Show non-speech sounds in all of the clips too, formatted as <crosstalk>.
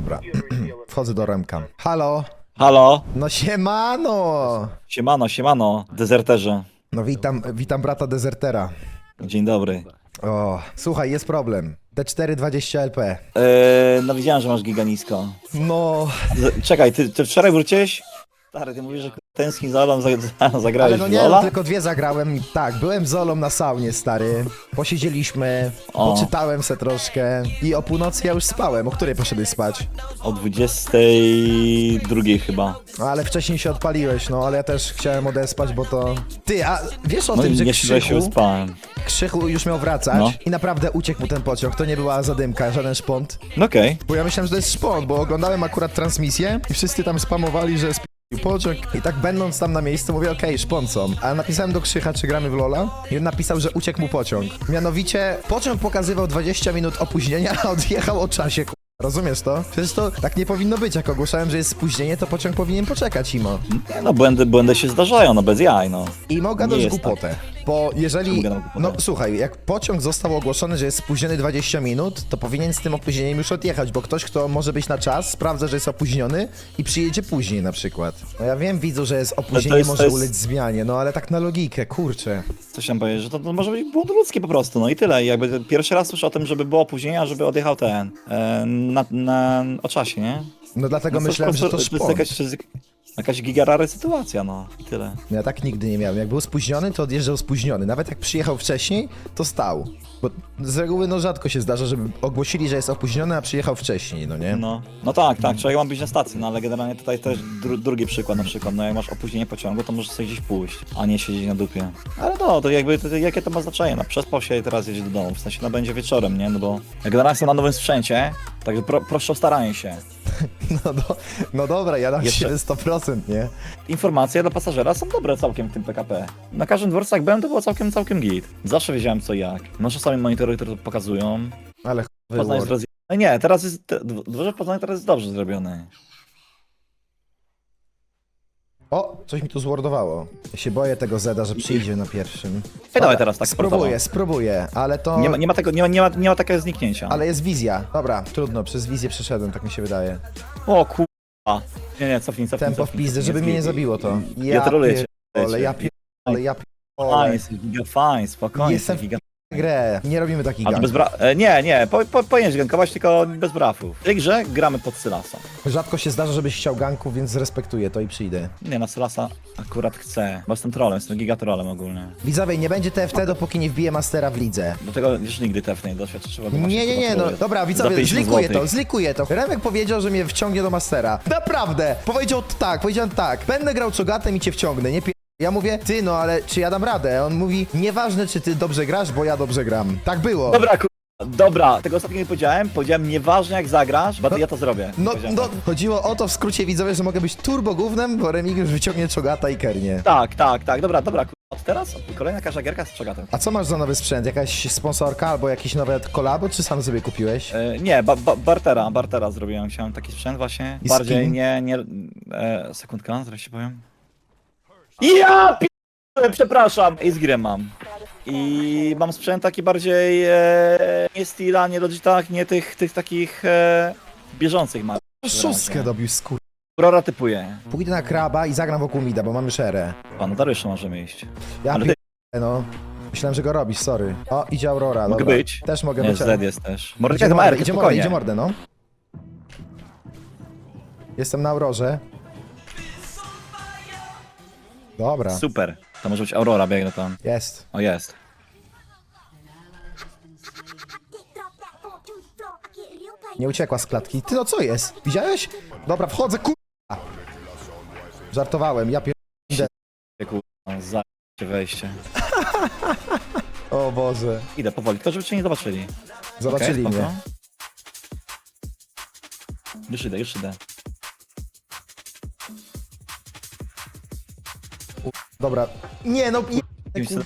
Dobra, <clears throat> wchodzę do Remka. Halo? Halo, No siemano! siemano, siemano, dezerterze. No witam, witam brata dezertera. Dzień dobry. O, słuchaj, jest problem. D420 LP. Eee, no widziałem, że masz giga nisko. No, Z- Czekaj, ty, ty wczoraj wróciłeś? Stary, ty mówisz, że tęskni za Olą, za- za- zagrałeś ale no w nie, no, tylko dwie zagrałem. Tak, byłem z Olą na saunie, stary. Posiedzieliśmy, O. poczytałem se troszkę i o północy ja już spałem. O której poszedłeś spać? O 22 chyba. No, ale wcześniej się odpaliłeś, no, ale ja też chciałem odespać, bo to... Ty, a wiesz o No tym, i że nie się Krzychu, uspałem. Krzychu już miał wracać No. i naprawdę uciekł mu ten pociąg. To nie była zadymka, żaden szpont. No okej. Bo ja myślałem, że to jest szpont, bo oglądałem akurat transmisję i wszyscy tam spamowali, że pociąg. I tak będąc tam na miejscu mówię, okej, szpont są. A napisałem do Krzycha, czy gramy w Lola i on napisał, że uciekł mu pociąg. Mianowicie, pociąg pokazywał 20 minut opóźnienia, a odjechał o czasie, k***a. Rozumiesz to? Przecież to tak nie powinno być. Jak ogłaszałem, że jest spóźnienie, to pociąg powinien poczekać, Imo. Nie, No błędy, błędy się zdarzają, no bez jaj, no. Imo gadasz Nie jest głupotę. Bo jeżeli. No słuchaj, jak pociąg został ogłoszony, że jest spóźniony 20 minut, to powinien z tym opóźnieniem już odjechać, bo ktoś, kto może być na czas, sprawdza, że jest opóźniony i przyjedzie później na przykład. No ja wiem, widzu, że jest opóźnienie, jest- to może jest- ulec zmianie, no ale tak na logikę, kurczę. Coś tam powiedzieć, że to, to może być błąd ludzki po prostu, no i tyle. I Jakby pierwszy raz słyszę o tym, żeby było opóźnienie, a żeby odjechał ten, e, na, na, o czasie, nie? No dlatego No myślałem, że to szpon. to jest jakaś gigarary sytuacja, no i tyle. Ja tak nigdy nie miałem. Jak był spóźniony, to odjeżdżał spóźniony. Nawet jak przyjechał wcześniej, to stał. Bo z reguły no rzadko się zdarza, żeby ogłosili, że jest opóźniony, a przyjechał wcześniej, no nie? No, no tak, tak, człowiek ma być na stacji, no ale generalnie tutaj też dru, drugi przykład na przykład, no jak masz opóźnienie pociągu, to możesz sobie gdzieś pójść, a nie siedzieć na dupie. Ale no, to jakby, to, jakie to ma znaczenie, no przespał się i teraz jedzie do domu, w sensie no będzie wieczorem, nie, no bo jak generalnie są na nowym sprzęcie, także pro, proszę o staranie się. <laughs> No, do, no dobra, ja dam Jeszcze- się 100%, nie? Informacje dla pasażera są dobre całkiem w tym PKP. Na każdym dworcu jak byłem, to było całkiem, całkiem git. Zawsze wiedziałem co i jak. Masz czasami monitory, które to pokazują. Ale Poznań jest ch... rozje... No nie, teraz jest, te- dworze w Poznaniu teraz jest dobrze zrobiony. O, coś mi tu zwordowało. Ja się boję tego Zeda, że przyjdzie na pierwszym. Ej, dawaj teraz tak Spróbuję, sportowo. spróbuję, ale to... Nie ma, nie ma tego, nie ma, nie ma, nie ma takiego zniknięcia. Ale jest wizja. Dobra, trudno, przez wizję przeszedłem, tak mi się wydaje. O kurwa. Nie, nie, cofnij, cofnij. Tempo w cofnij, pizdę, żeby mnie nie zabiło to. Ja troluję cię. Ale ja pierdolę, ja Fajnie, pierdolę. jesteś giga fajnie, spokojnie. Jestem jesteś giga... Grę, nie robimy takich A to bez ganków. bra... E, nie, nie, po, po, powinieneś gankować, tylko bez brafów. W tej grze gramy pod Sylasa. Rzadko się zdarza, żebyś chciał ganków, więc respektuję to i przyjdę. Nie, na Sylasa akurat chcę, bo jestem trolem, jestem gigatrolem ogólnie. Widzowie, nie będzie TFT, dopóki nie wbije Mastera w lidze. Do tego już nigdy TF nie doświadczę, trzeba go Nie, właśnie nie, nie, no dobra, Za widzowie, 50 zlikuję to, zlikuję to. Remek powiedział, że mnie wciągnie do Mastera. Naprawdę! Powiedział tak, powiedziałem tak, będę grał czogatem i cię wciągnę, nie pi... Ja mówię, ty no ale czy ja dam radę? On mówi, nieważne czy ty dobrze grasz, bo ja dobrze gram. Tak było. Dobra, ku... Dobra, tego ostatniego nie powiedziałem, powiedziałem nieważne jak zagrasz, bo ja to zrobię. No, Powiedziałem no, tak. chodziło o to w skrócie widzowie, że mogę być turbo gównem, bo Remig już wyciągnie czogata i kernie. Tak, tak, tak, dobra, dobra, ku... Od teraz kolejna każda gierka z czogatem. A co masz za nowy sprzęt? Jakaś sponsorka albo jakieś nowe kolabo, czy sam sobie kupiłeś? E, nie, ba ba bartera, bartera zrobiłem, chciałem taki sprzęt właśnie, I bardziej nie, nie, e, sekundka, zaraz ci powiem. Ja p... przepraszam, i z grem mam. I mam sprzęt taki bardziej e, nie Steela, nie Logitech, nie tych, tych takich e, bieżących mam. Szóstkę dobił skur... Aurora typuje. Pójdę na kraba i zagram wokół mida, bo mamy szerę. Pan Dariusza możemy iść. Ja Ale pi... ty, no. Myślałem, że go robisz, sorry. O, idzie Aurora, mogę dobra. być. Też mogę Nie, być. Z jest też. Idzie Mordeczka to ma mordę, idzie mordę, idzie mordę, no. Jestem na Aurorze. Dobra, Super. To może być Aurora, biegnę tam. jest. O, jest. Nie uciekła z klatki. Ty no co jest? Widziałeś? Dobra, wchodzę, ku... Żartowałem, ja pier... <laughs> Kurwa, za się wejście. <laughs> O Boże. Idę powoli, tylko żeby cię nie zobaczyli. Zobaczyli Okej, mnie. spoko. Już idę, już idę. Dobra. Nie no, chce-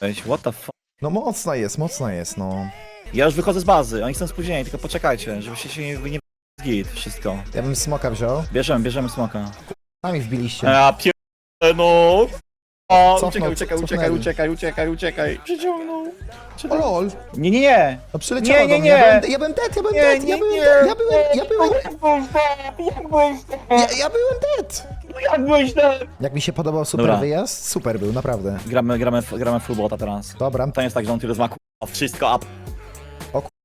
Weź, what the fuck? No mocna jest, mocna jest, no. Ja już wychodzę z bazy, oni są spóźnieni, tylko poczekajcie, żebyście się nie... nie git, wszystko. Ja bym smoka wziął. Bierzemy, bierzemy smoka. Sami wbiliście. Ja pier... no... O, Cofnął, uciekaj, uciekaj, uciekaj, cofnęli. uciekaj, uciekaj, uciekaj. Przyciągnął. O lol, Nie, nie, nie. no przyleciało Nie, nie, do mnie, nie. ja byłem, ja byłem dead, ja byłem Nie, dead, ja nie, byłem nie. dead, ja byłem, ja byłem, ja, ja byłem dead. Jak byłeś tam? Jak mi się podobał super Dobra. wyjazd, super był, naprawdę. Gramy, gramy, gramy w fullbota teraz. Dobra, To jest tak, że on tyle zma k***a, wszystko, a...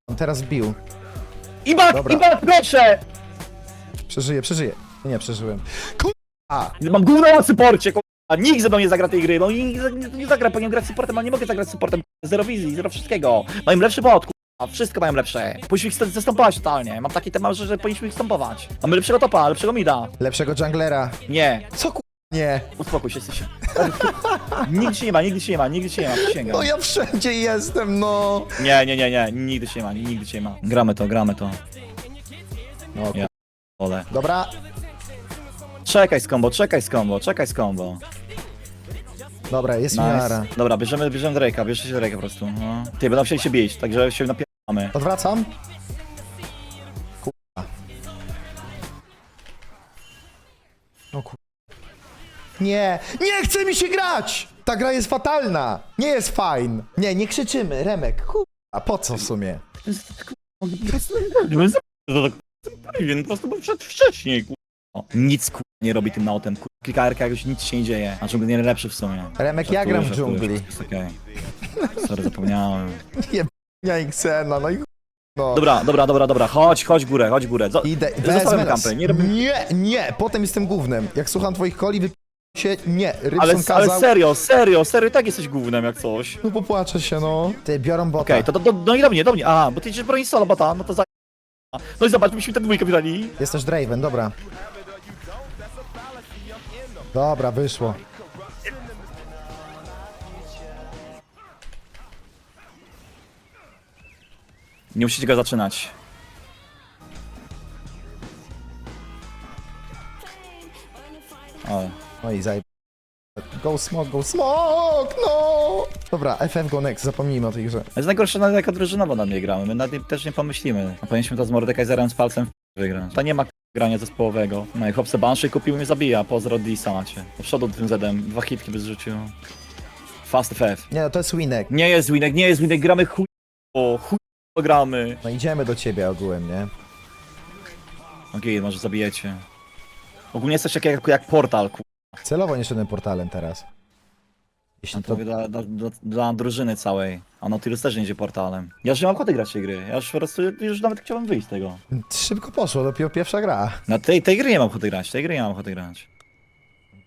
on teraz bił. Ibak, Dobra. Ibak, proszę! Przeżyję, przeżyję. Nie, przeżyłem. Kurwa! Mam gówno na supporcie, a nikt ze mną nie zagra tej gry, no i nikt nie, nie zagra, powinien grać supportem, ale nie mogę zagrać supportem, zero wizji, zero wszystkiego. Mają lepszy bot, a wszystko mają lepsze. Powinniśmy ich st- zastąpować totalnie, mam taki temat, że, że powinniśmy ich stąpować. Mamy lepszego topa, lepszego mida. Lepszego junglera. Nie, Co ku... Nie. uspokój się, jesteś. <laughs> nigdy się nie ma, nigdy się nie ma, nigdy się nie ma, przysięgam. No ja wszędzie jestem, no. Nie, nie, nie, nie, nigdy się nie ma, nigdy się nie ma. Gramy to, gramy to. No, ku... Ja. Ole. Dobra, Czekaj z combo, czekaj z combo, czekaj z combo. dobra, jest miara. Nice. Dobra, bierzemy, bierzemy Drake'a, bierzcie się Drake'a po prostu. No. Ty, będą chcieli się bić, także się napierdamy. Odwracam. Kurwa. O kur... Nie, nie chce mi się grać! Ta gra jest fatalna! Nie jest fajn! Nie, nie krzyczymy, Remek, kurwa, po co w sumie? Pewien, po prostu był przed wcześniej, ku... Nic ku... nie robi tym nautem, ku... Klika RK, jakoś nic się nie dzieje, a dżungli nie lepszy w sumie. Remek, ja Żartuję, gram w żartuję, dżungli. Jest okej. Sorry, zapomniałem. Ja i Xena, no i chuj, no. Dobra, dobra, dobra, dobra, chodź, chodź górę, chodź górę. Zo- Idę, Zostawiamy wezmę kampę, nie robimy... Nie, nie, potem jestem głównym. Jak słucham twoich koli, wyp... się, nie, Rybson Ale, kazał... ale serio, serio, serio, tak jesteś głównym jak coś. No popłaczę się, no. Ty, biorą bota. Okej, to do, do, no i do mnie, do mnie. A, bo ty idziesz bronić solo bota, no to za... No i zobacz, myśmy tę dwójkę brali. Jest też Draven, dobra. Dobra, wyszło. Nie musicie go zaczynać. O, No i zaj... Go smoke, go smoke, no! Dobra, FF go next, zapomnijmy o tej grze. jest najgorsze nawet jako drużynowo na mnie gramy, my nad tym też nie pomyślimy. A powinniśmy to z Mordekaiserem z palcem w wygrać. To nie ma grania zespołowego. No i chłopce Banshee kupił i mnie zabija, pozdro Disa macie. Do przodu tym Zedem, dwa hitki bez rzucił. Fast FF. Nie no, to jest winek. Nie jest winek, nie jest winek, gramy chuj... O, chuj... gramy. No idziemy do ciebie ogółem, nie? Okej, może zabijecie. Ogólnie jesteś jak, jak, jak portal, ku... Celowo nie szedłem portalem teraz. Jeśli No to... dla, dla, dla, dla drużyny całej. A Nautilus też nie idzie portalem. Ja już nie mam ochoty grać tej gry. Ja już po prostu już nawet chciałbym wyjść z tego. Szybko poszło, dopiero pierwsza gra. Na tej, tej gry nie mam ochoty grać, tej gry nie mam ochoty grać.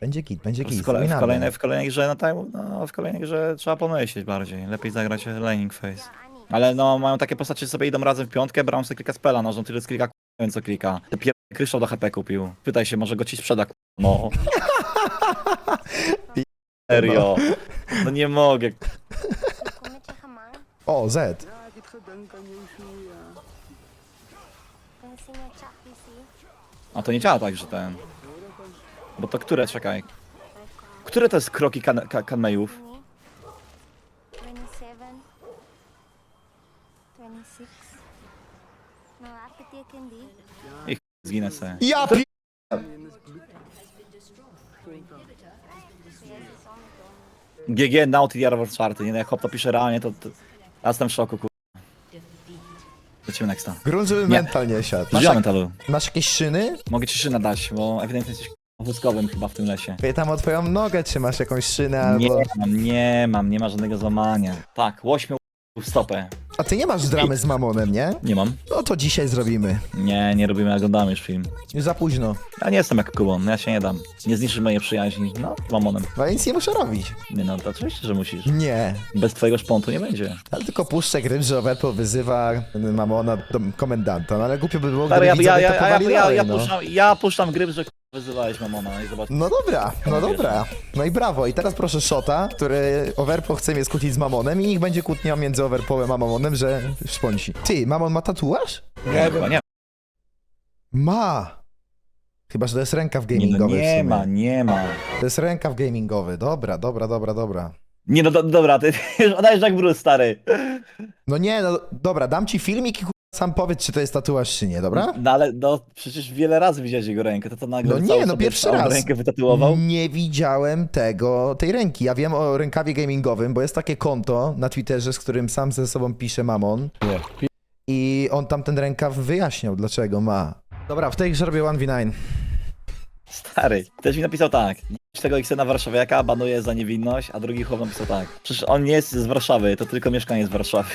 Będzie kit, będzie kit. W, kolej, w, kolejnej, w kolejnej grze, no, tak, no w kolejnej grze trzeba pomyśleć bardziej. Lepiej zagrać laning face. Ale no mają takie postacie, że sobie idą razem w piątkę, Brown sobie klika spela, no Nautilus klika, k***a, nie wiem co klika. Te pier... kryształ do HP kupił. Pytaj się, może go ci sprzeda, k***a, no. <laughs> Serio. No nie mogę. O, Z. A to nie działa tak, że ten. Bo to które, czekaj. Które to jest kroki kan ka kanmejów? Die. Ich zginę se. Ja pi... GG Nautil Jarwor 4, nie no, jak hop to pisze realnie, to, to... Ja jestem w szoku, kur... Lecimy nexta. Grunt, żeby Nie. mental nie siadł. Masz, jak... metalu. Masz jakieś szyny? Mogę ci szynę dać, bo ewidentnie jesteś wózkowym chyba w tym lesie. Pytam o twoją nogę, czy masz jakąś szynę Nie albo... mam, nie mam, nie ma żadnego złamania. Tak, łośmiu w stopę. A ty nie masz dramy z Mamonem, nie? Nie mam. No to dzisiaj zrobimy. Nie, nie robimy, oglądamy już film. Już za późno. Ja nie jestem jak Kubon, ja się nie dam. Nie zniszczysz mojej przyjaźni. No, z mamonem. No ja nic nie muszę robić. Nie no, to oczywiście, że musisz. Nie. Bez twojego szpontu nie będzie. Ale tylko puszczę gry, że Overpo wyzywa Mamona do komendanta, no ale głupio by było, Stary, gdyby ja, ja, widzowie to ja, ja, powali ja, dalej, ja, no. puszczam, ja puszczam gry, że k***a, wyzywałeś mamona i zobacz. No dobra, no dobra. No i brawo. I teraz proszę Shota, który Overpo chce mnie skłócić z Mamonem i niech będzie kłótnia między Overpołem a Mamonem, że szponci. Ty, Mamon ma tatuaż? Nie, chyba nie. Ma! Chyba, że to jest rękaw Nie, no, gamingowy w nie sumie. ma, nie ma. To jest rękaw gamingowy. Dobra, dobra, dobra, dobra. Nie no, do, dobra, ty <laughs> już odajesz jak Bruce, stary. No nie, no dobra, dam ci filmik i sam powiedz, czy to jest tatuaż, czy nie, dobra? No ale no przecież wiele razy widziałeś jego rękę, to to nagle No nie, no pierwszy raz. rękę wytatuował. Nie widziałem tego, tej ręki. Ja wiem o rękawie gamingowym, bo jest takie konto na Twitterze, z którym sam ze sobą pisze Mamon. I on tam ten rękaw wyjaśniał, dlaczego ma. Dobra, w tej grze robię 1v9. Stary, ktoś mi napisał tak. "Jebać tego Xena Warszawiaka banuje za niewinność, a drugi chłop napisał tak. Przecież on nie jest z Warszawy, to tylko mieszkanie z Warszawy.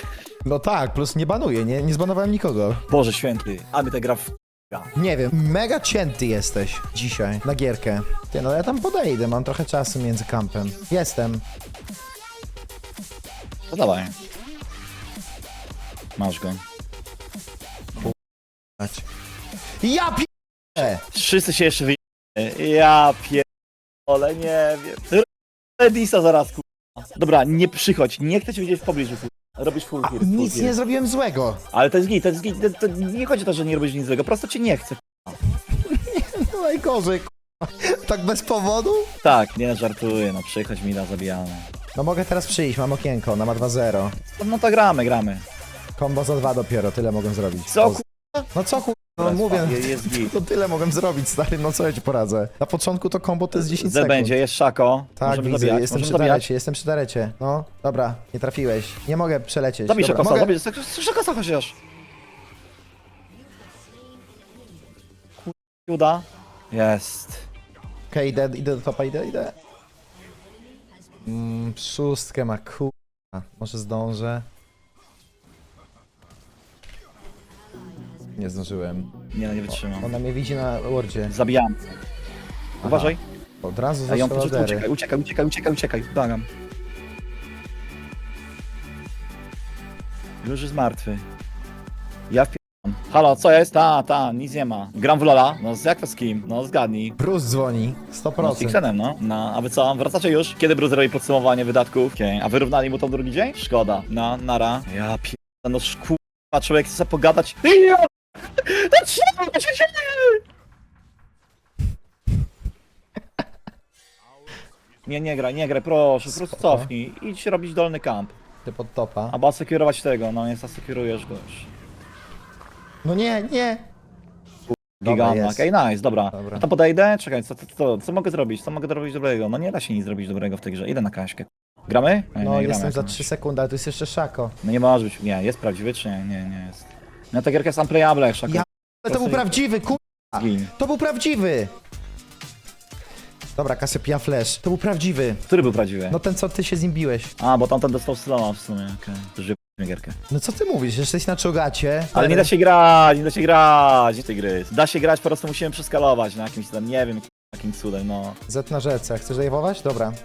No tak, plus nie banuję, nie, nie zbanowałem nikogo. Boże święty, a my ta gra w... Nie wiem, mega cięty jesteś dzisiaj na gierkę. Ty, no ja tam podejdę, mam trochę czasu między kampem. Jestem. To dawaj. Masz go. Ja pi... Wszyscy się jeszcze wy... Ja pierdolę, nie wiem. Edisa zaraz, kurwa. Dobra, nie przychodź, nie chcę cię widzieć w pobliżu, kurwa. Robisz full kill, full nic kill. nie zrobiłem złego. Ale to jest git, to jest git, to, to nie chodzi o to, że nie robisz nic złego, po prostu cię nie chcę. <laughs> No najgorzej, k***a. Tak bez powodu? Tak, nie żartuję, no przychodź mi da zabijamy. No mogę teraz przyjść, mam okienko, na ma 2-0. No, to gramy, gramy. Kombo za dwa dopiero, tyle mogę zrobić. Co, No co ku... No Teraz mówię, je- jest git. to tyle mogę zrobić, stary, no co ja ci poradzę. Na początku to kombo to jest 10 Z sekund. będzie, jest szako. Tak, Możemy widzę, zabijać, jestem możemy przy zabijać. tarecie, jestem przy tarecie. No, dobra, nie trafiłeś. Nie mogę przelecieć. Zabij Dobra, szakosa, mogę... zabij, szakosa chociaż. Kur- Uda. Jest. Okej, idę, idę do topa, idę, idę. Mm, szóstkę ma, kurwa. Może zdążę. Nie zdążyłem. Nie, no nie wytrzymam. Ona mnie widzi na wardzie. Zabijam. Uważaj. Od razu A ją został porzucę, ladery. uciekaj, uciekaj, uciekaj, uciekaj, uciekaj. Błagam. Już jest martwy. Ja wpierdam. Halo, co jest? Ta, ta, nic nie ma. Gram w Lola. No z jak to z kim? No zgadnij. Bruce dzwoni. No, z 100%. Xenem, no. no. A wy co, wracacie już? Kiedy Bruce robi podsumowanie wydatków? Okej, a wyrównali mu to drugi dzień? Szkoda. Na, nara. Ja pierdolę, no kurwa, człowiek chce sobie pogadać. Ja! Dlaczego się dzieje? Nie, nie graj, nie graj, proszę, po prostu Spoko. cofnij. Idź robić dolny kamp. Ty pod topa. Albo asekurować tego, no nie zasekurujesz go już. No nie, nie. Dobra, Gigana. jest. Okej, nice, dobra. Dobra. A to podejdę? Czekaj, co, co, co, co mogę zrobić? Co mogę zrobić dobrego? No nie da się nic zrobić dobrego w tej grze. Idę na kaśkę. Gramy? No nie jestem za gramy. 3 sekundy, ale tu jest jeszcze Szako. No nie może być. Nie, jest prawdziwy czy nie? Nie, nie jest. No ta gierka jest unplayable, jak. Ja- Ale to był prawdziwy, kur... Zgin. To był prawdziwy! Dobra, Kasypia Flash. To był prawdziwy. Który był prawdziwy? No ten, co ty się z nim biłeś. A, bo tamten dostał slowa w sumie, okej. Okay. Gierkę. No co ty mówisz? Jesteś na czogacie. Ale nie da się grać, nie da się grać, gdzie tej gry? Da się grać, po prostu musimy przeskalować na jakimś tam, nie wiem, jakim cudem, no. Z na rzece. Chcesz zajwować? Dobra. Nie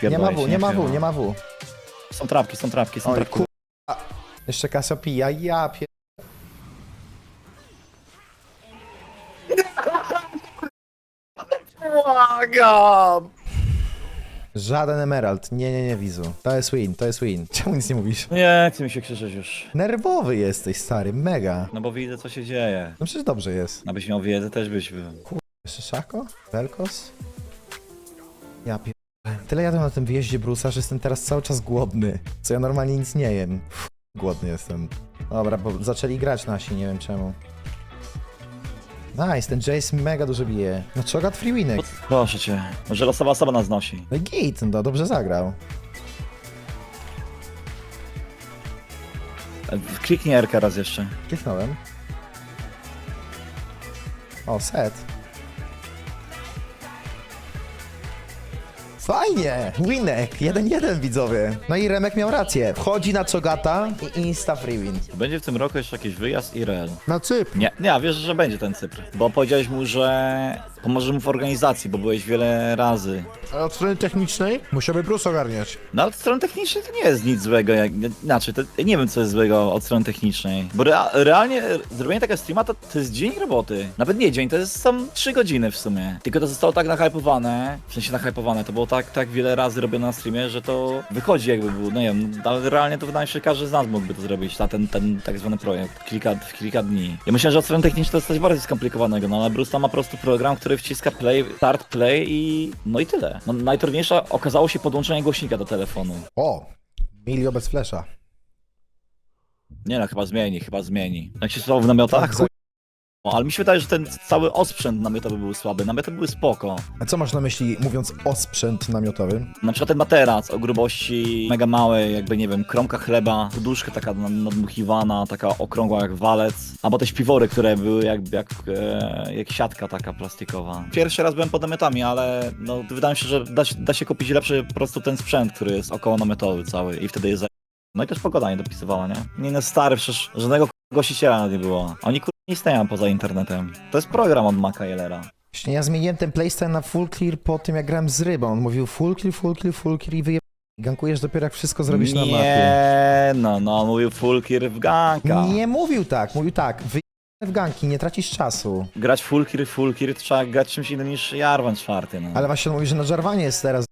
Pierdolę ma W, się, nie ma. W, nie ma W. Są trapki, są trapki, są Oj, trapki. kur... Jeszcze Kasopija, ja pier... Błagam! Żaden emerald. Nie, nie, nie, Wizu. To jest win, to jest win. <laughs> Czemu nic nie mówisz? Nie, chce mi się krzyczeć już. Nerwowy jesteś, stary, mega. No bo widzę, co się dzieje. No przecież dobrze jest. Abyś miał wiedzę, też byś był. Jeszcze Szako? Velkos? Ja pier... Tyle jadłem na tym wyjeździe Brusa, że jestem teraz cały czas głodny. Co ja normalnie nic nie jem. Uff, głodny jestem. Dobra, bo zaczęli grać nasi, nie wiem czemu. Nice, ten Jace mega dużo bije. No czogat free winek. Proszę cię. Może losowa osoba nas nosi. No i git, no dobrze zagrał. Kliknij RK raz jeszcze. Kliknąłem. O, set. Fajnie! Winek! 1-1 widzowie. No i Remek miał rację. Wchodzi na Czogata i insta free win. Będzie w tym roku jeszcze jakiś wyjazd IRL. Na Cypr. Nie, nie, a wiesz, że będzie ten Cypr. Bo powiedziałeś mu, że pomoże mu w organizacji, bo byłeś wiele razy. A od strony technicznej musiałby Bruce ogarniać. No ale od strony technicznej to nie jest nic złego, jak, inaczej, to ja nie wiem co jest złego od strony technicznej. Bo rea, realnie e, zrobienie takiego streama to, to jest dzień roboty. Nawet nie dzień, to jest, są 3 godziny w sumie. Tylko to zostało tak nahypowane, w sensie nahypowane, to było tak, tak wiele razy robione na streamie, że to wychodzi jakby był, no nie wiem, ale realnie to wydaje mi się, że każdy z nas mógłby to zrobić, na ten, ten tak zwany projekt, kilka, w kilka dni. Ja myślę, że od strony technicznej to jest coś bardziej skomplikowanego, no ale Bruce tam ma po prostu program, który wciska play, start play i no i tyle. No, najtrudniejsze okazało się podłączenie głośnika do telefonu. O! Milio bez flesza. Nie no, chyba zmieni, chyba zmieni. Jak się słowo w namiotach? Tak, Chuj. O, ale mi się wydaje, że ten cały osprzęt namiotowy był słaby. Namioty były spoko. A co masz na myśli, mówiąc o sprzęt namiotowy? Na przykład ten materac o grubości mega małej, jakby nie wiem, kromka chleba, poduszka taka nadmuchiwana, taka okrągła jak walec, albo te śpiwory, które były jak, jak, e, jak siatka taka plastikowa. Pierwszy raz byłem pod namiotami, ale no, wydaje mi się, że da, się- da się kupić lepszy po prostu ten sprzęt, który jest około namiotowy cały i wtedy jest za... No i też pogoda nie dopisywała, nie? Nie no stary, przecież żadnego głosiciela nie było. Oni. Nie istnieją poza internetem. To jest program od Maca Jelera. Właśnie ja zmieniłem ten playstyle na full clear po tym, jak grałem z rybą. On mówił full clear, full clear, full clear i wyje... Gankujesz dopiero jak wszystko zrobisz na mapie. Nie, no, no, mówił full kill w ganka. Nie mówił tak, mówił tak, wyje... w ganki, nie tracisz czasu. Grać full kill, full kill, trzeba grać czymś innym niż Jarvan czwarty, no. Ale właśnie on mówi, że na żarwanie jest teraz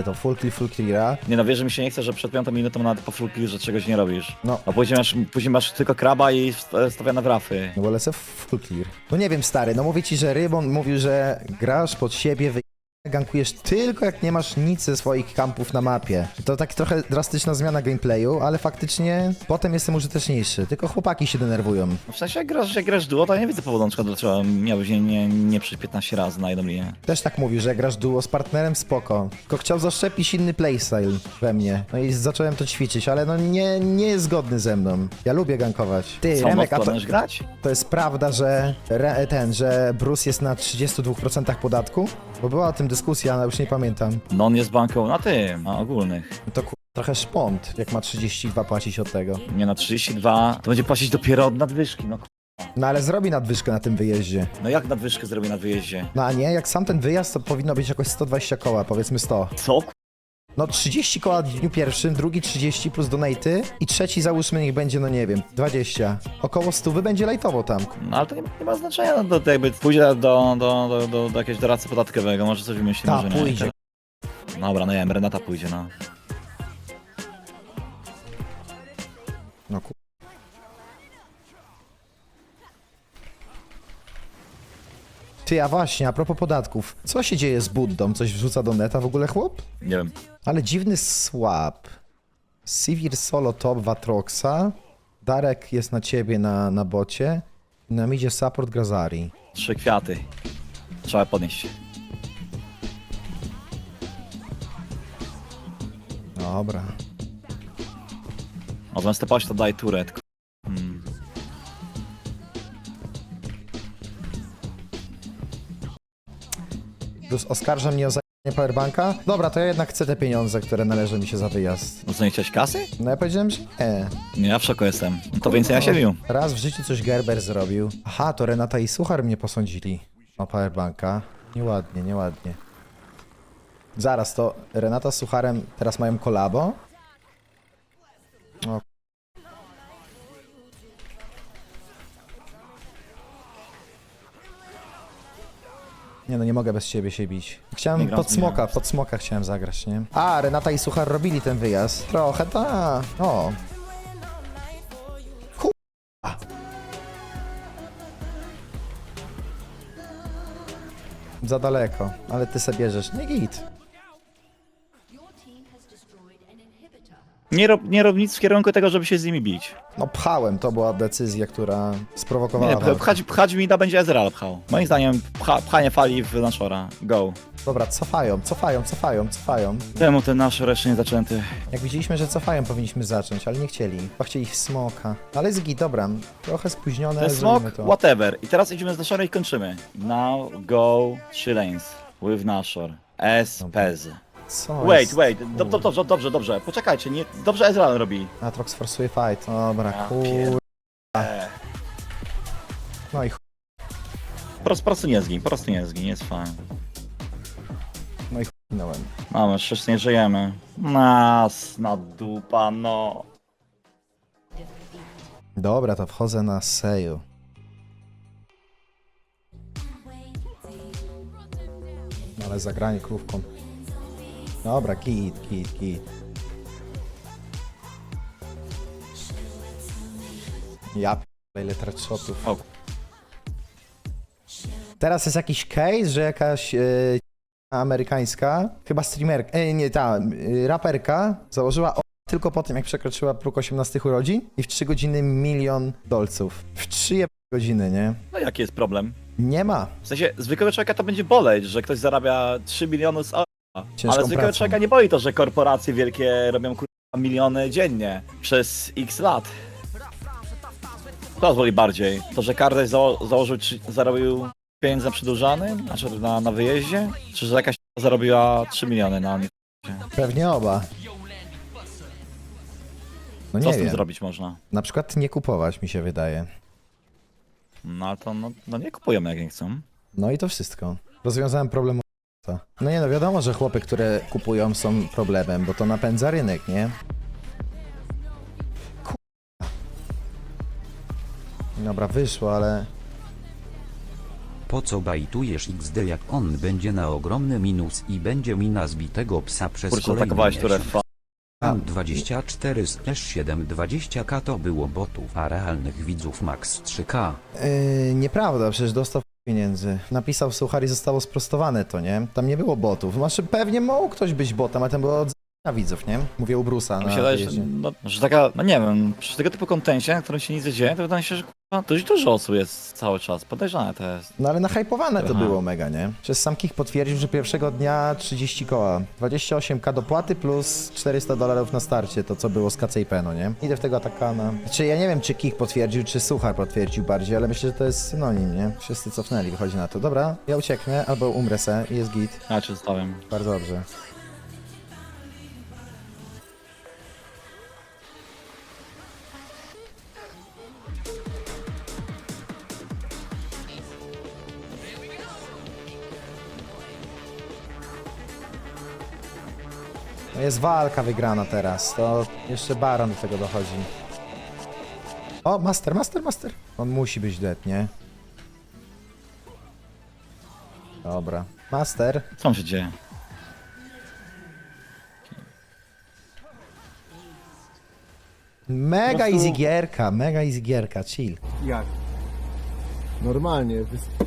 to full clear, full cleara. Nie no, wiesz, że mi się nie chce, że przed piątą minutą nawet po full kill, że czegoś nie robisz. No. A później masz, później masz tylko kraba i st- stawiane wrafy. No bo lecę w full clear. No nie wiem, stary, no mówię ci, że Rybon mówił, że grasz pod siebie, wy... gankujesz tylko jak nie masz nic ze swoich kampów na mapie. To tak trochę drastyczna zmiana gameplayu, ale faktycznie potem jestem użyteczniejszy. Tylko chłopaki się denerwują. No w sensie, jak grasz, jak grasz duo, to ja nie widzę powodu, na przykład, dlaczego miałbyś nie, nie, nie przyjść 15 razy na jedną linię. Też tak mówił, że jak grasz duo z partnerem, spoko. Tylko chciał zaszczepić inny playstyle we mnie. No i zacząłem to ćwiczyć, ale no nie, nie jest zgodny ze mną. Ja lubię gankować. Ty, Co, Remek, a to, grać? to jest prawda, że re, ten, że Bruce jest na 32% podatku? Bo była o tym dyskusja, ale już nie pamiętam. No on jest banką na tym, na ogólnych. To ku... trochę szpont, jak ma 32 płacić od tego. Nie na 32, to będzie płacić dopiero od nadwyżki, no k- No ale zrobi nadwyżkę na tym wyjeździe. No jak nadwyżkę zrobię na wyjeździe? No a nie, jak sam ten wyjazd, to powinno być jakoś 120 koła, powiedzmy 100. Co? No 30 koła w dniu pierwszym, drugi 30 plus donaty i trzeci załóżmy niech będzie, no nie wiem, 20. Około 100 będzie lajtowo tam. No ale to nie, nie ma znaczenia, no, to jakby pójdzie do, do, do, do, do, do jakiegoś doradcy podatkowego, może coś wymyśli, Ta, może nie. pójdzie. Dobra, no nie wiem, Renata pójdzie, no. No ku... Ty, a właśnie, a propos podatków. Co się dzieje z Buddą? Coś wrzuca do neta w ogóle chłop? Nie wiem. Ale dziwny swap. Sivir solo top Vatroxa. Darek jest na ciebie na, na bocie. Na midzie support Grazari. Trzy kwiaty. Trzeba podnieść. Dobra. Zamiast tepaść to daj turet. Plus oskarża mnie o zajęcie powerbanka. Dobra, to ja jednak chcę te pieniądze, które należą mi się za wyjazd. No co, nie chciałeś kasy? No ja powiedziałem, że nie. Nie, ja w szoku jestem. No to więcej ja się bił. Raz w życiu coś Gerber zrobił. Aha, to Renata i Suchar mnie posądzili o powerbanka. Nieładnie, nieładnie. Zaraz, to Renata z Sucharem teraz mają kolabo? O. Nie no, nie mogę bez ciebie się bić. Nie Chciałem gram pod z smoka, pod smoka chciałem zagrać, nie? A, Renata i Suchar robili ten wyjazd. Trochę, ta. O. Za daleko, ale ty se bierzesz. Nie git. Nie rob, nie rob nic w kierunku tego, żeby się z nimi bić. No pchałem, to była decyzja, która sprowokowała Nie, walkę. pchać, pchać mi da będzie Ezreal pchał. Moim zdaniem pcha, pchanie fali w Nashora. Go. Dobra, cofają, cofają, cofają, cofają. Temu ten Nashor jeszcze nie zaczęty. Jak widzieliśmy, że cofają, powinniśmy zacząć, ale nie chcieli. Chyba chcieli w smoka. Ale jest git, dobra. Trochę spóźnione, Ten ale smok, zrobimy to. whatever. I teraz idziemy z Nashora i kończymy. Now go three lanes with Nashor. S, Pez. Co Wait, jest? wait, Dob- dob- dobrze, dobrze, dobrze. Poczekajcie, nie, dobrze Ezreal robi. Atrox forsuje fight. Dobra, Ja kur... pier- No i ch... po, prostu, po prostu nie zgin, po prostu nie zgin, jest fajnie. No i ch**nąłem. Mamy, przecież nie żyjemy. Nas na dupa, no. Dobra, to wchodzę na seju. No ale zagranie krówką. Dobra, git, git, git. Ja p***le, ile shotów. O. Teraz jest jakiś case, że jakaś yy, amerykańska, chyba streamerka, e, nie ta, yy, raperka założyła o tylko po tym, jak przekroczyła próg 18 urodzin i w 3 godziny milion dolców. W 3 godziny, nie? No jaki jest problem? Nie ma. W sensie, zwykłego człowieka to będzie boleć, że ktoś zarabia 3 miliony z. Ciężką Ale zwykłego pracą. człowieka nie boi to, że korporacje wielkie robią kurwa miliony dziennie przez x lat. To boli bardziej. To, że Kardeś zało założył, czy zarobił pieniądze na przedłużanym, znaczy na, na wyjeździe, czy że jakaś zarobiła 3 miliony na nie. Pewnie oba. No Co nie z tym wiem. zrobić można? Na przykład nie kupować, mi się wydaje. No ale to no, no nie kupujemy jak nie chcą. No i to wszystko. Rozwiązałem problem. No nie no, wiadomo, że chłopy, które kupują są problemem, bo to napędza rynek, nie? Ku- Dobra, wyszło, ale... Po co bajtujesz XD jak on będzie na ogromny minus i będzie mina zbitego psa przez Kurczę, kolejny atakowałeś turę miesiąc. fa. Tam 24 slash 7 20k to było botów, a realnych widzów max 3k. Yy, nieprawda, przecież dostał pieniędzy. Napisał suchar i zostało sprostowane to, nie? Tam nie było botów. Znaczy, pewnie mógł ktoś być botem, ale tam było od z***a widzów, nie? Mówię u Brusa na że, wyjeździe. no, że taka, no nie wiem, przy tego typu kontencie, na którym się nic nie dzieje, to wydaje mi się, że kurwa, dość dużo osób jest cały czas. Podejrzane to jest. No ale nahypowane to Aha. było mega, nie? Przez sam Kik potwierdził, że pierwszego dnia 30 koła. 28k dopłaty plus 400 dolarów na starcie, to co było z KCIP, no nie? Idę w tego atakana. Czy ja nie wiem, czy Kik potwierdził, czy Suchar potwierdził bardziej, ale myślę, że to jest synonim, nie? Wszyscy cofnęli, wychodzi na to. Dobra, ja ucieknę, albo umrę se i jest git. Ja cię zostawiam. Bardzo dobrze. Jest walka wygrana teraz, to jeszcze Baron do tego dochodzi. O, master, master, master. On musi być dead, nie? Dobra. Master. Co tam się dzieje? Mega prostu- easy gierka, mega easy gierka, chill. Jak? Normalnie. Wys-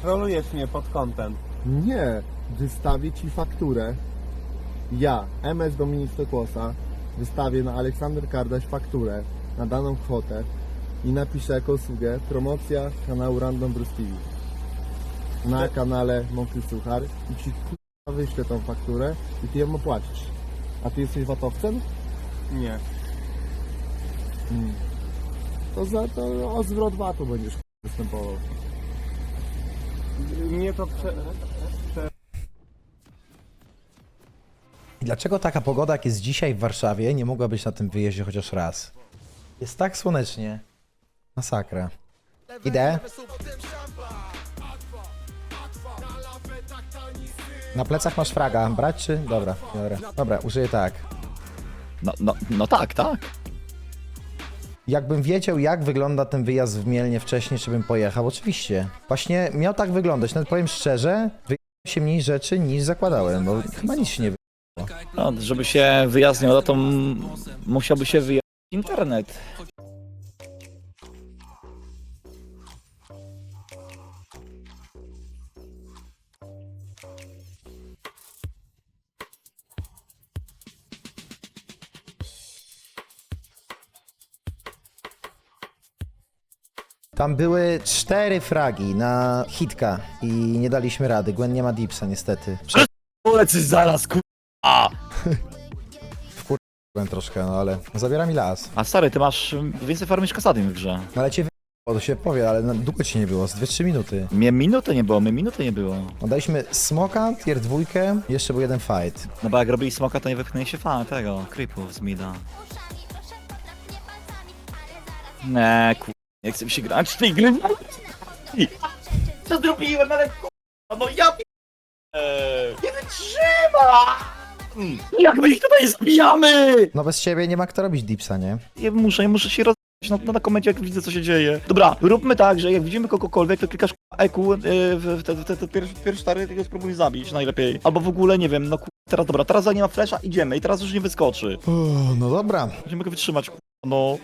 Trolujesz mnie pod kątem. nie, wystawię ci fakturę. Ja, MS Dominik Stokłosa, wystawię na Aleksander Kardaś fakturę na daną kwotę i napiszę jako usługę promocja kanału Random Bruce TV na kanale Mokry Suchar i ci k***a wyślę tą fakturę i ty ją opłacisz. A ty jesteś watowcem? Nie. Hmm. To za to o zwrot VAT-u będziesz k***a, występował. Mnie to prze... I dlaczego taka pogoda, jak jest dzisiaj w Warszawie, nie mogła być na tym wyjeździe chociaż raz? Jest tak słonecznie. Masakra. Idę. Na plecach masz fraga. Brać czy? Dobra, dobra. Dobra, użyję tak. No, no, no tak, tak. Jakbym wiedział, jak wygląda ten wyjazd w Mielnie wcześniej, czy bym pojechał, oczywiście. Właśnie miał tak wyglądać. Nawet powiem szczerze, wyjechał się mniej rzeczy niż zakładałem, bo chyba nic się nie. No, żeby się udał, to m- musiałby się wyjechać internet. Tam były cztery fragi na hitka i nie daliśmy rady. Gwen nie ma dipsa niestety. Polecy zaraz, kurwa! Byłem troszkę, no ale zabiera mi las. A stary, ty masz mm, więcej farmy niż Kasadin w grze. No ale cię wy... to się powie, ale na długo ci nie było, z 2-3 minuty. Mnie minuty nie było, mnie minuty nie było. Oddaliśmy smoka, tier dwójkę, jeszcze był jeden fight. No bo jak robili smoka, to nie wypchnęli się fan tego, creepów z mida. Nie, kur... Nie chcę mi się grać w tej gry. Co zrobiłem, ale kurwa, no ja pi- Eee, Nie wytrzyma! Jak my ich tutaj zabijamy? No bez ciebie nie ma kto robić dipsa, nie? Ja muszę, ja muszę się roz... Na, na komencie, jak widzę, co się dzieje. Dobra, róbmy tak, że jak widzimy kogokolwiek, to klikasz EQ yy, w w te, te, te pierwsze, pierwsze cztery, tego spróbuj zabić najlepiej. Albo w ogóle, nie wiem, no ku... Teraz, dobra, teraz za nie ma flesza, idziemy i teraz już nie wyskoczy. Uff, no dobra. Nie mogę wytrzymać, ku... no.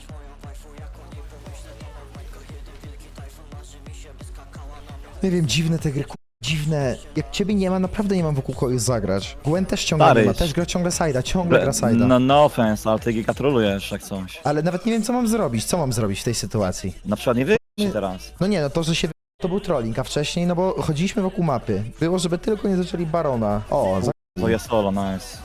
Nie wiem, dziwne te gry, ku- dziwne. Jak ciebie nie ma, naprawdę nie mam wokół kogoś zagrać. Gwen też ciągle Stary, nie ma, też gra ciągle sajda, ciągle gra sajda. No, no offense, ale ty giga trolujesz jak coś. Ale nawet nie wiem, co mam zrobić. Co mam zrobić w tej sytuacji? Na przykład nie wyjść teraz. No nie, no to, że się wy- to był trolling, a wcześniej, no bo chodziliśmy wokół mapy. Było, żeby tylko nie zaczęli Barona. O, za... To jest solo, nice.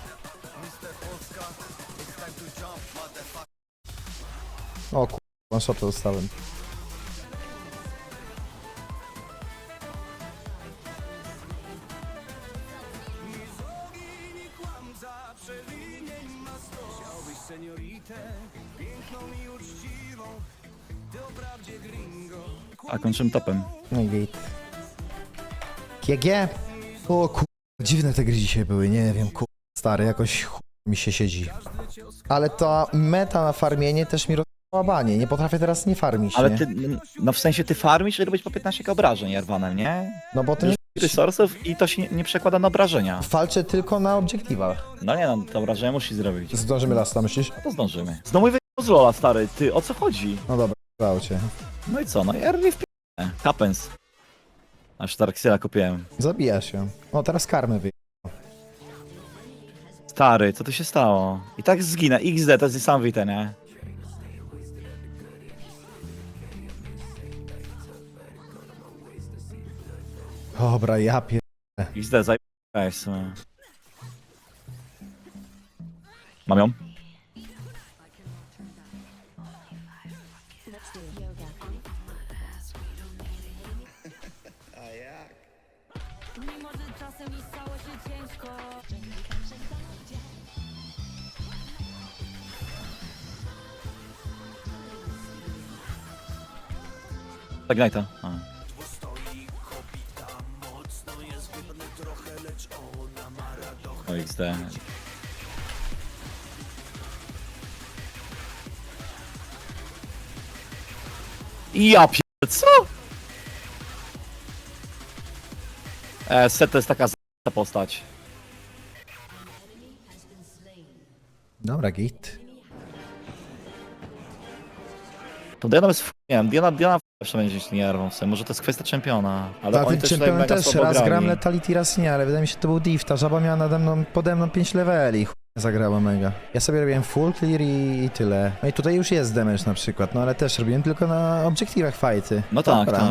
o kur... one shota dostałem. A kończymy topem. No i gate. GG? O kur... Dziwne te gry dzisiaj były, nie wiem, kur... Stary, jakoś chuj mi się siedzi. Ale ta meta na farmienie też mi rozłabanie. Nie potrafię teraz nie farmić, Ale nie? ty, no w sensie ty farmisz i robisz po 15 obrażeń Jarvanem, nie? No bo to nie... Resursów i to się nie, nie przekłada na obrażenia. Walczę tylko na obiektywach. No nie no, to obrażenia musisz zrobić. Zdążymy lasta, myślisz? To zdążymy. Znowu wyjechał z Lola, stary, ty, o co chodzi? No dobra, cię. No i co, no i early w. Happens. Aż Tarksyla kupiłem. Zabija się. O, teraz karmy wy... Stary, co tu się stało? I tak zginę, XD, to jest niesamowite, nie? Dobra, ja pier... XD, zajebałeś w sumie. Mam ją? Tak, Ignite'a. A. O XD. Ja pier... co? E, Set to jest taka z***a postać. Dobra, git. To Diana jest... Nie wiem, Diana, Diana jeszcze będzie się nie nerwą w sumie. Może to jest kwestia czempiona. Ale A oni ty też tutaj czempionem mega też słabo raz grali. gram Letality, raz nie, ale wydaje mi się, to był Div. Ta żaba miała nade mną, pode mną 5 leveli. Chuj, zagrała mega. Ja sobie robiłem full clear i, i tyle. No i tutaj już jest damage na przykład, no ale też robiłem tylko na obiektywach fighty. No tak, Dobra. tak.